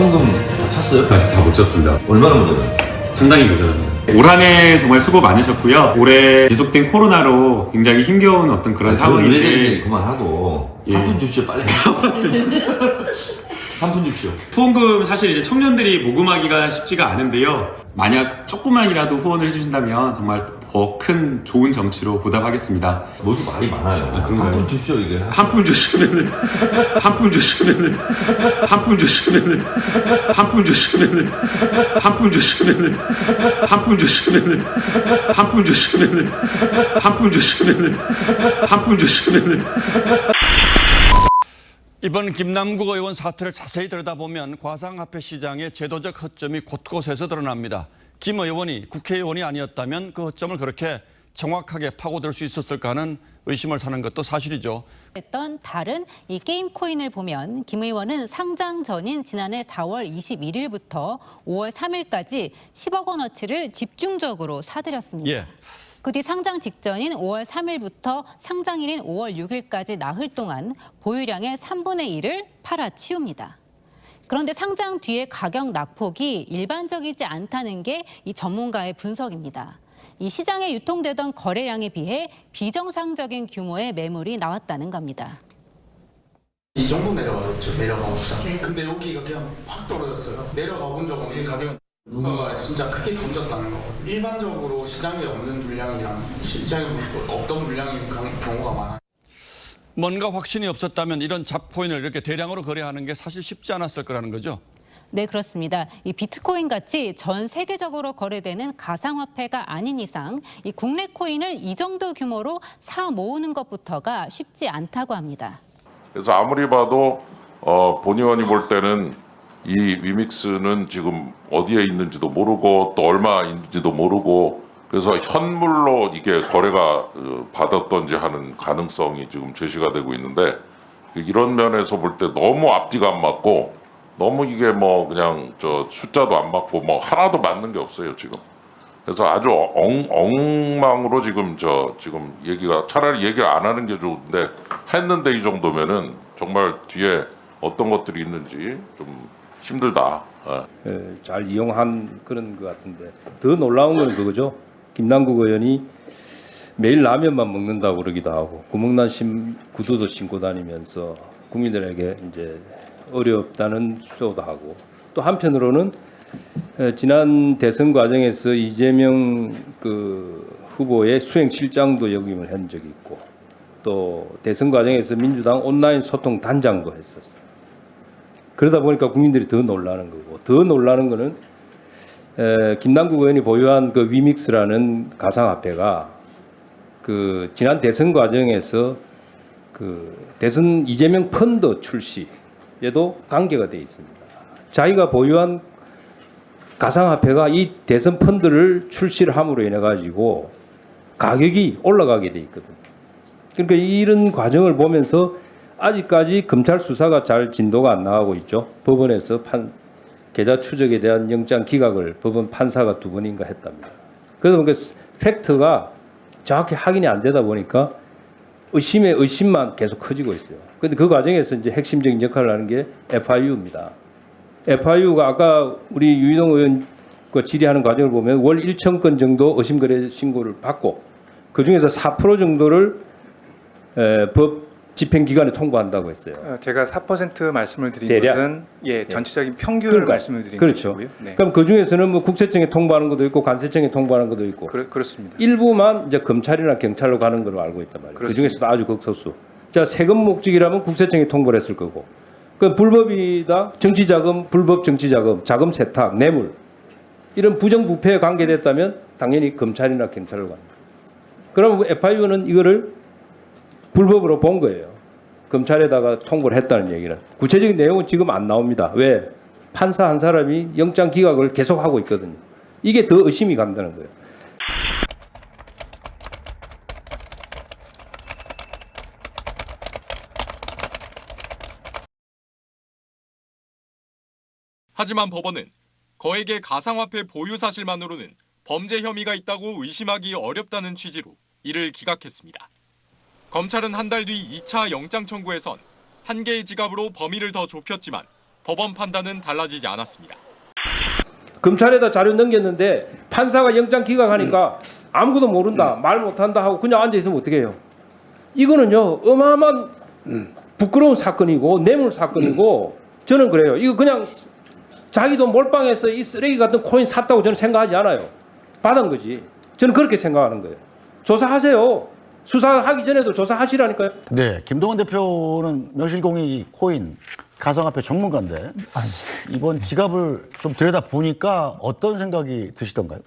후원금 다 찼어요? 아직 다 못 쳤습니다. 얼마나 모자라요? 상당히 모자랍니다. 올 한해 정말 수고 많으셨고요. 올해 계속된 코로나로 굉장히 힘겨운 어떤 그런 상황인데 그만하고 예. 한푼 줍시오 빨리 한푼 줍시오 후원금 사실 이제 청년들이 모금하기가 쉽지가 않은데요. 만약 조금만이라도 후원을 해주신다면 정말 더 큰 좋은 정치로 보답하겠습니다. 뭐지 말이 많아요 그런가요? 한푼 줍시오 이게 한 푼 주시면은 한 푼 주시면은 한 푼 주시면은 한 푼 주시면은 한 푼 주시면은 한 푼 주시면은 한 푼 주시면은 한 푼 주시면은 한 푼 주시면은 이번 김남국 의원 사태를 자세히 들여다보면 과상화폐 시장의 제도적 허점이 곳곳에서 드러납니다. 김 의원이 국회의원이 아니었다면 그 허점을 그렇게 정확하게 파고들 수 있었을까 하는 의심을 사는 것도 사실이죠. 했던 다른 이 게임 코인을 보면 김 의원은 상장 전인 지난해 4월 21일부터 5월 3일까지 10억 원어치를 집중적으로 사들였습니다. 예. 그뒤 상장 직전인 5월 3일부터 상장일인 5월 6일까지 나흘 동안 보유량의 3분의 1을 팔아치웁니다. 그런데 상장 뒤의 가격 낙폭이 일반적이지 않다는 게 이 전문가의 분석입니다. 이 시장에 유통되던 거래량에 비해 비정상적인 규모의 매물이 나왔다는 겁니다. 이 정도 내려가겠죠 내려가고 있다 근데 여기가 그냥 확 떨어졌어요. 내려가 본적 없는 가격은 누가가 진짜 크게 던졌다는 거거든요. 일반적으로 시장에 없는 물량이랑 실제로 없던 물량인 경- 경우가 많아요 뭔가 확신이 없었다면 이런 잡코인을 이렇게 대량으로 거래하는 게 사실 쉽지 않았을 거라는 거죠. 네, 그렇습니다. 이 비트코인 같이 전 세계적으로 거래되는 가상화폐가 아닌 이상 이 국내 코인을 이 정도 규모로 사 모으는 것부터가 쉽지 않다고 합니다. 그래서 아무리 봐도 어, 본 의원이 볼 때는 이 위믹스는 지금 어디에 있는지도 모르고 또 얼마 있는지도 모르고 그래서 현물로 이게 거래가 어, 받았던지 하는 가능성이 지금 제시가 되고 있는데 이런 면에서 볼 때 너무 앞뒤가 안 맞고 너무 이게 뭐 그냥 저 숫자도 안 맞고 뭐 하나도 맞는 게 없어요 지금. 그래서 아주 엉, 엉망으로 지금 저 지금 얘기가 차라리 얘기를 안 하는 게 좋은데 했는데 이 정도면은 정말 뒤에 어떤 것들이 있는지 좀 힘들다. 예. 예, 잘 이용한 그런 것 같은데 더 놀라운 건 그거죠. 김남국 의원이 매일 라면만 먹는다고 그러기도 하고 구멍난 신 구두도 신고 다니면서 국민들에게 이제 어렵다는 수도도 하고 또 한편으로는 에, 지난 대선 과정에서 이재명 그 후보의 수행실장도 역임을 한 적이 있고 또 대선 과정에서 민주당 온라인 소통 단장도 했었어요. 그러다 보니까 국민들이 더 놀라는 거고 더 놀라는 거는 에, 김남국 의원이 보유한 그 위믹스라는 가상화폐가 그 지난 대선 과정에서 그 대선 이재명 펀드 출시에도 관계가 돼 있습니다. 자기가 보유한 가상화폐가 이 대선 펀드를 출시를 함으로 인해 가지고 가격이 올라가게 돼 있거든요. 그러니까 이런 과정을 보면서 아직까지 검찰 수사가 잘 진도가 안 나가고 있죠. 법원에서 판 계좌 추적에 대한 영장 기각을 법원 판사가 두 번인가 했답니다. 그래서 그 팩트가 정확히 확인이 안 되다 보니까 의심의 의심만 계속 커지고 있어요. 근데 그 과정에서 이제 핵심적인 역할을 하는 게 FIU입니다. FIU가 아까 우리 유인홍 의원 그 질의하는 과정을 보면 월 1천 건 정도 의심 거래 신고를 받고 그 중에서 4% 정도를 에, 법 집행 기관에 통보한다고 했어요. 어, 제가 4% 말씀을 드린 대략? 것은 예, 전체적인 평균을 그러니까, 말씀을 드린 그렇죠. 것이고요. 네. 그럼 그 중에서는 뭐 국세청에 통보하는 것도 있고 관세청에 통보하는 것도 있고 그렇, 그렇습니다. 일부만 이제 검찰이나 경찰로 가는 걸로 알고 있단 말이에요. 그 그렇습니다. 중에서도 아주 극소수. 자 세금 목적이라면 국세청에 통보를 했을 거고, 그 불법이다 정치자금, 불법 정치자금, 자금 세탁, 뇌물 이런 부정부패에 관계됐다면 당연히 검찰이나 경찰로 갑니다. 그럼 FIU는 이거를 불법으로 본 거예요. 검찰에다가 통보를 했다는 얘기는 구체적인 내용은 지금 안 나옵니다. 왜? 판사 한 사람이 영장 기각을 계속하고 있거든요. 이게 더 의심이 간다는 거예요. 하지만 법원은 거액의 가상화폐 보유 사실만으로는 범죄 혐의가 있다고 의심하기 어렵다는 취지로 이를 기각했습니다. 검찰은 한 달 뒤 2차 영장 청구에선 한 개의 지갑으로 범위를 더 좁혔지만 법원 판단은 달라지지 않았습니다. 검찰에다 자료 넘겼는데 판사가 영장 기각하니까 아무것도 모른다 말 못한다 하고 그냥 앉아 있으면 어떻게 해요? 이거는요 어마어마한 부끄러운 사건이고 뇌물 사건이고 저는 그래요. 이거 그냥 자기도 몰빵해서 이 쓰레기 같은 코인 샀다고 저는 생각하지 않아요. 받은 거지. 저는 그렇게 생각하는 거예요. 조사하세요. 수사하기 전에도 조사하시라니까요. 네, 김동원 대표는 명실공히 코인 가상화폐 전문가인데 이번 지갑을 좀 들여다 보니까 어떤 생각이 드시던가요?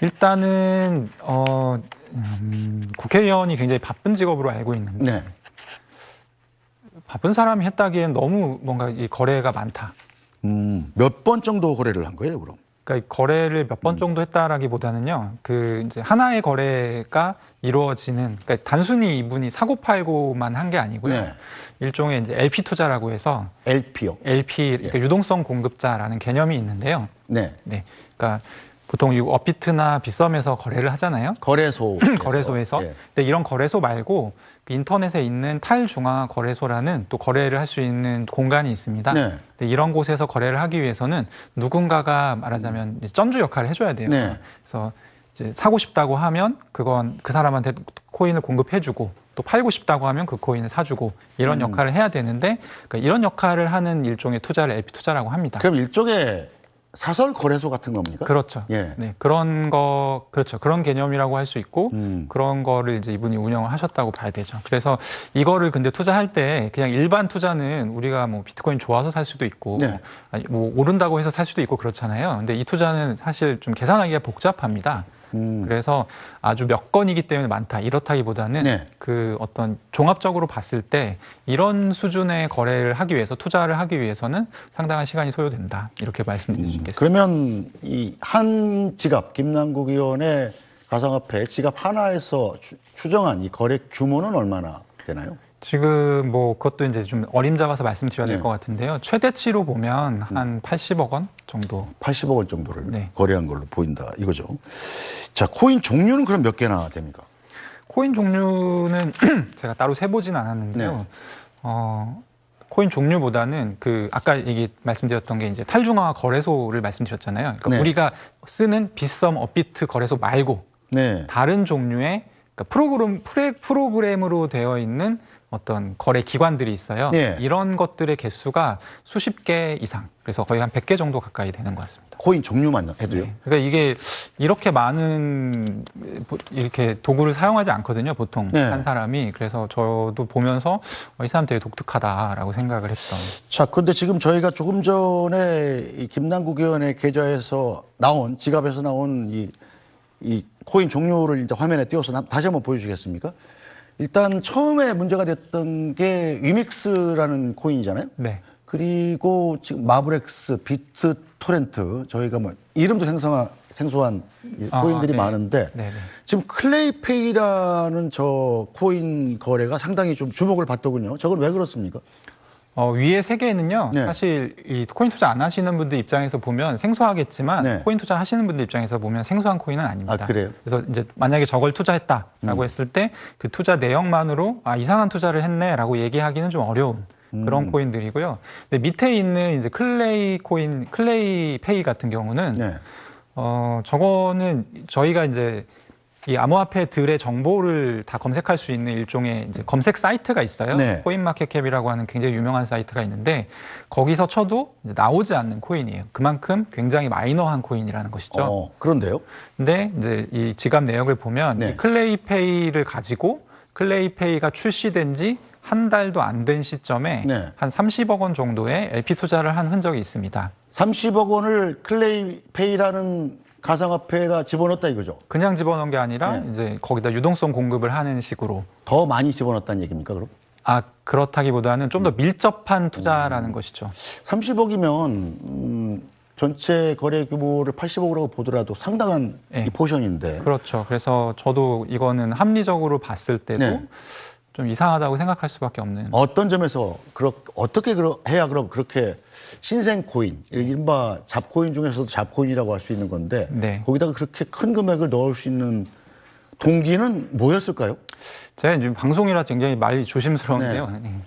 일단은 어, 음, 국회의원이 굉장히 바쁜 직업으로 알고 있는데 네, 바쁜 사람이 했다기엔 너무 뭔가 이 거래가 많다. 음, 몇 번 정도 거래를 한 거예요, 그럼? 그러니까 이 거래를 몇 번 정도 했다라기보다는요. 그 이제 하나의 거래가 이루어지는 그러니까 단순히 이분이 사고 팔고만 한 게 아니고요. 네. 일종의 이제 LP 투자라고 해서 LP요. LP 그러니까 유동성 공급자라는 개념이 있는데요. 네, 네. 그러니까 보통 이 업비트나 빗썸에서 거래를 하잖아요. 거래소. 거래소에서. 예. 근데 이런 거래소 말고 그 인터넷에 있는 탈중앙 거래소라는 또 거래를 할 수 있는 공간이 있습니다. 네. 근데 이런 곳에서 거래를 하기 위해서는 누군가가 말하자면 쩐주 역할을 해줘야 돼요. 네. 그래서 이제 사고 싶다고 하면 그건 그 사람한테 코인을 공급해주고 또 팔고 싶다고 하면 그 코인을 사주고 이런 음. 역할을 해야 되는데 그러니까 이런 역할을 하는 일종의 투자를 LP 투자라고 합니다. 그럼 일종의 사설 거래소 같은 겁니까? 그렇죠. 예. 네, 그런 거 그렇죠. 그런 개념이라고 할 수 있고 음. 그런 거를 이제 이분이 운영을 하셨다고 봐야 되죠. 그래서 이거를 근데 투자할 때 그냥 일반 투자는 우리가 뭐 비트코인 좋아서 살 수도 있고 네. 아니, 뭐 오른다고 해서 살 수도 있고 그렇잖아요. 근데 이 투자는 사실 좀 계산하기가 복잡합니다. 음. 그래서 아주 몇 건이기 때문에 많다 이렇다기보다는 네. 그 어떤 종합적으로 봤을 때 이런 수준의 거래를 하기 위해서 투자를 하기 위해서는 상당한 시간이 소요된다 이렇게 말씀드릴 수 있겠습니다. 그러면 이 한 지갑 김남국 의원의 가상화폐 지갑 하나에서 추, 추정한 이 거래 규모는 얼마나 되나요? 지금 뭐 그것도 이제 좀 어림잡아서 말씀드려야 될 네. 것 같은데요. 최대치로 보면 한 80억 원 정도. 80억 원 정도를 네. 거래한 걸로 보인다 이거죠. 자, 코인 종류는 그럼 몇 개나 됩니까? 코인 종류는 제가 따로 세보진 않았는데요. 네. 어, 코인 종류보다는 그 아까 얘기 말씀드렸던 게 이제 탈중앙화 거래소를 말씀드렸잖아요. 그러니까 네. 우리가 쓰는 빗썸 업비트 거래소 말고 네. 다른 종류의 그러니까 프로그램 프레, 프로그램으로 되어 있는 어떤 거래 기관들이 있어요. 네. 이런 것들의 개수가 수십 개 이상. 그래서 거의 한 100개 정도 가까이 되는 것 같습니다. 코인 종류만 해도요. 네. 그러니까 이게 이렇게 많은 이렇게 도구를 사용하지 않거든요, 보통 네. 한 사람이. 그래서 저도 보면서 어, 이 사람 되게 독특하다라고 생각을 했던. 자, 근데 지금 저희가 조금 전에 이 김남국 의원의 계좌에서 나온 지갑에서 나온 이, 이 코인 종류를 일단 화면에 띄워서 나- 다시 한번 보여주시겠습니까? 일단 처음에 문제가 됐던 게 위믹스라는 코인이잖아요. 네. 그리고 지금 마블엑스, 비트 토렌트 저희가 뭐 이름도 생소한 생소한 이 아, 코인들이 네. 많은데 네, 네. 지금 클레이페이라는 저 코인 거래가 상당히 좀 주목을 받더군요. 저건 왜 그렇습니까? 어, 위에 세 개는요. 네. 사실 이 코인 투자 안 하시는 분들 입장에서 보면 생소하겠지만 네. 코인 투자 하시는 분들 입장에서 보면 생소한 코인은 아닙니다. 아, 그래요? 그래서 이제 만약에 저걸 투자했다라고 했을 때 그 투자 내용만으로 아 이상한 투자를 했네라고 얘기하기는 좀 어려운 그런 코인들이고요. 근데 밑에 있는 이제 클레이 코인, 클레이 페이 같은 경우는 네. 어 저거는 저희가 이제 이 암호화폐들의 정보를 다 검색할 수 있는 일종의 이제 검색 사이트가 있어요. 네. 코인마켓캡이라고 하는 굉장히 유명한 사이트가 있는데 거기서 쳐도 나오지 않는 코인이에요. 그만큼 굉장히 마이너한 코인이라는 것이죠. 어, 그런데요. 근데 이제 이 지갑 내역을 보면 네. 이 클레이페이를 가지고 클레이페이가 출시된 지 한 달도 안 된 시점에 네. 한 30억 원 정도의 LP 투자를 한 흔적이 있습니다. 30억 원을 클레이페이라는 가상화폐에다 집어넣었다 이거죠. 그냥 집어넣은 게 아니라 네. 이제 거기다 유동성 공급을 하는 식으로 더 많이 집어넣었다는 얘기입니까, 그럼? 아 그렇다기보다는 좀더 음. 밀접한 투자라는 것이죠. 30억이면 음, 전체 거래 규모를 80억이라고 보더라도 상당한 네. 이 포션인데. 그렇죠. 그래서 저도 이거는 합리적으로 봤을 때도 네. 좀 이상하다고 생각할 수밖에 없는. 어떤 점에서 그렇, 어떻게 그러, 해야 그럼 그렇게 신생 코인, 이른바 잡코인 중에서도 잡코인이라고 할 수 있는 건데 네. 거기다가 그렇게 큰 금액을 넣을 수 있는 동기는 뭐였을까요? 제가 지금 방송이라 굉장히 말이 조심스러운데요. 네.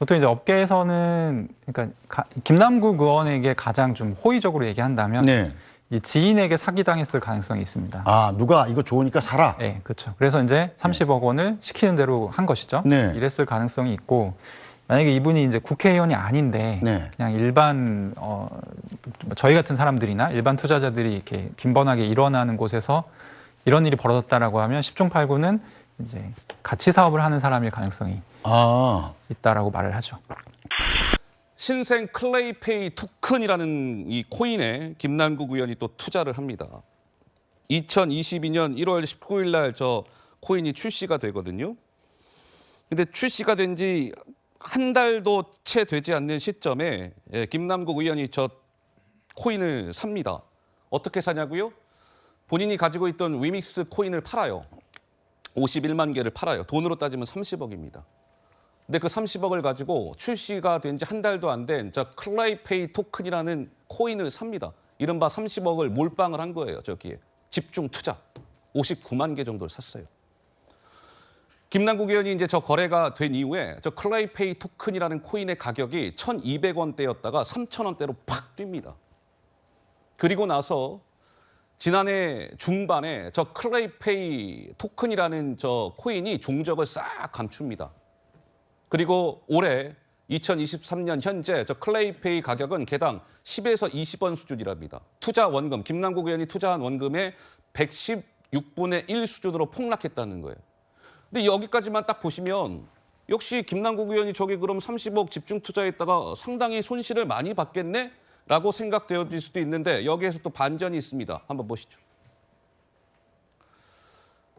보통 이제 업계에서는 그러니까 가- 김남국 의원에게 가장 좀 호의적으로 얘기한다면 네. 이 지인에게 사기당했을 가능성이 있습니다. 아, 누가 이거 좋으니까 사라. 네, 그렇죠. 그래서 이제 30억 원을 시키는 대로 한 것이죠. 네. 이랬을 가능성이 있고 만약에 이분이 이제 국회의원이 아닌데 네. 그냥 일반 어 저희 같은 사람들이나 일반 투자자들이 이렇게 빈번하게 일어나는 곳에서 이런 일이 벌어졌다라고 하면 10중 8구는 이제 같이 사업을 하는 사람일 가능성이 아, 있다라고 말을 하죠. 신생 클레이페이 토큰이라는 이 코인에 김남국 의원이 또 투자를 합니다. 2022년 1월 19일 날 저 코인이 출시가 되거든요. 근데 출시가 된 지 한 달도 채 되지 않는 시점에 예, 김남국 의원이 저 코인을 삽니다. 어떻게 사냐고요? 본인이 가지고 있던 위믹스 코인을 팔아요. 51만 개를 팔아요. 돈으로 따지면 30억입니다. 근데 그 30억을 가지고 출시가 된 지 한 달도 안된저 클라이페이 토큰이라는 코인을 삽니다. 이른바 30억을 몰빵을 한 거예요. 저기에 집중 투자 59만 개 정도를 샀어요. 김남국 의원이 이제 저 거래가 된 이후에 저 클라이페이 토큰이라는 코인의 가격이 1,200원대였다가 3,000원대로 팍 뜁니다. 그리고 나서 지난해 중반에 저 클레이페이 토큰이라는 저 코인이 종적을 싹 감춥니다. 그리고 올해 2023년 현재 저 클레이페이 가격은 개당 10에서 20원 수준이랍니다. 투자 원금, 김남국 의원이 투자한 원금의 116분의 1 수준으로 폭락했다는 거예요. 근데 여기까지만 딱 보시면 역시 김남국 의원이 저기 그럼 30억 집중 투자했다가 상당히 손실을 많이 받겠네? 라고 생각되어질 수도 있는데 여기에서 또 반전이 있습니다. 한번 보시죠.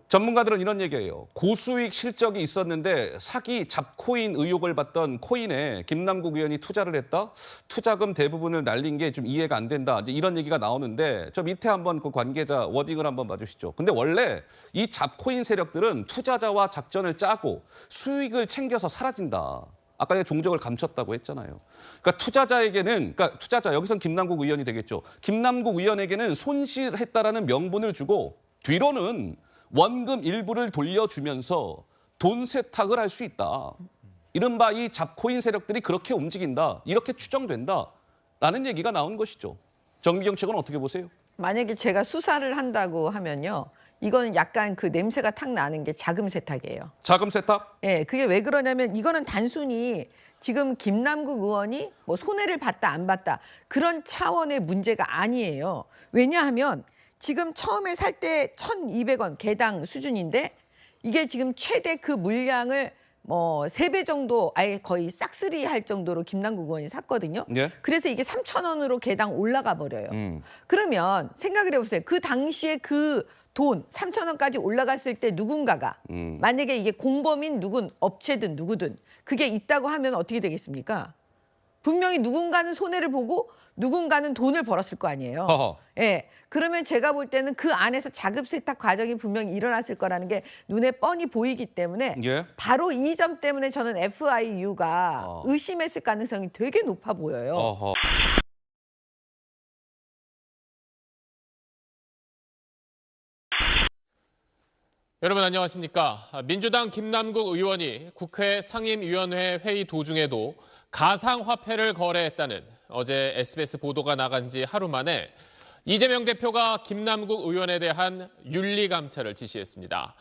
전문가들은 이런 얘기예요. 고수익 실적이 있었는데 사기 잡코인 의혹을 받던 코인에 김남국 의원이 투자를 했다. 투자금 대부분을 날린 게 좀 이해가 안 된다. 이제 이런 얘기가 나오는데 저 밑에 한번 그 관계자 워딩을 한번 봐주시죠. 근데 원래 이 잡코인 세력들은 투자자와 작전을 짜고 수익을 챙겨서 사라진다. 아까 종적을 감췄다고 했잖아요. 그러니까 투자자에게는, 그러니까 투자자 여기선 김남국 의원이 되겠죠. 김남국 의원에게는 손실했다라는 명분을 주고 뒤로는 원금 일부를 돌려주면서 돈 세탁을 할 수 있다. 이른바 이 잡코인 세력들이 그렇게 움직인다. 이렇게 추정된다. 라는 얘기가 나온 것이죠. 측은 어떻게 보세요? 만약에 제가 수사를 한다고 하면요. 이거는 약간 그 냄새가 탁 나는 게 자금 세탁이에요. 자금 세탁? 예, 그게 왜 그러냐면 이거는 단순히 지금 김남국 의원이 뭐 손해를 봤다 안 봤다 그런 차원의 문제가 아니에요. 왜냐하면 지금 처음에 살 때 1,200원 개당 수준인데 이게 지금 최대 그 물량을 뭐 세 배 정도 아예 거의 싹쓸이 할 정도로 김남국 의원이 샀거든요. 예. 그래서 이게 3,000원으로 개당 올라가 버려요. 음. 그러면 생각을 해보세요. 그 당시에 그 돈 3천 원까지 올라갔을 때 누군가가 음. 만약에 이게 공범인 누군 업체든 누구든 그게 있다고 하면 어떻게 되겠습니까? 분명히 누군가는 손해를 보고 누군가는 돈을 벌었을 거 아니에요. 허허. 예. 그러면 제가 볼 때는 그 안에서 자급 세탁 과정이 분명히 일어났을 거라는 게 눈에 뻔히 보이기 때문에 예. 바로 이 점 때문에 저는 FIU가 어. 의심했을 가능성이 되게 높아 보여요. 어허. 여러분 안녕하십니까? 민주당 김남국 의원이 국회 상임위원회 회의 도중에도 가상화폐를 거래했다는 어제 SBS 보도가 나간 지 하루 만에 이재명 대표가 김남국 의원에 대한 윤리감찰을 지시했습니다.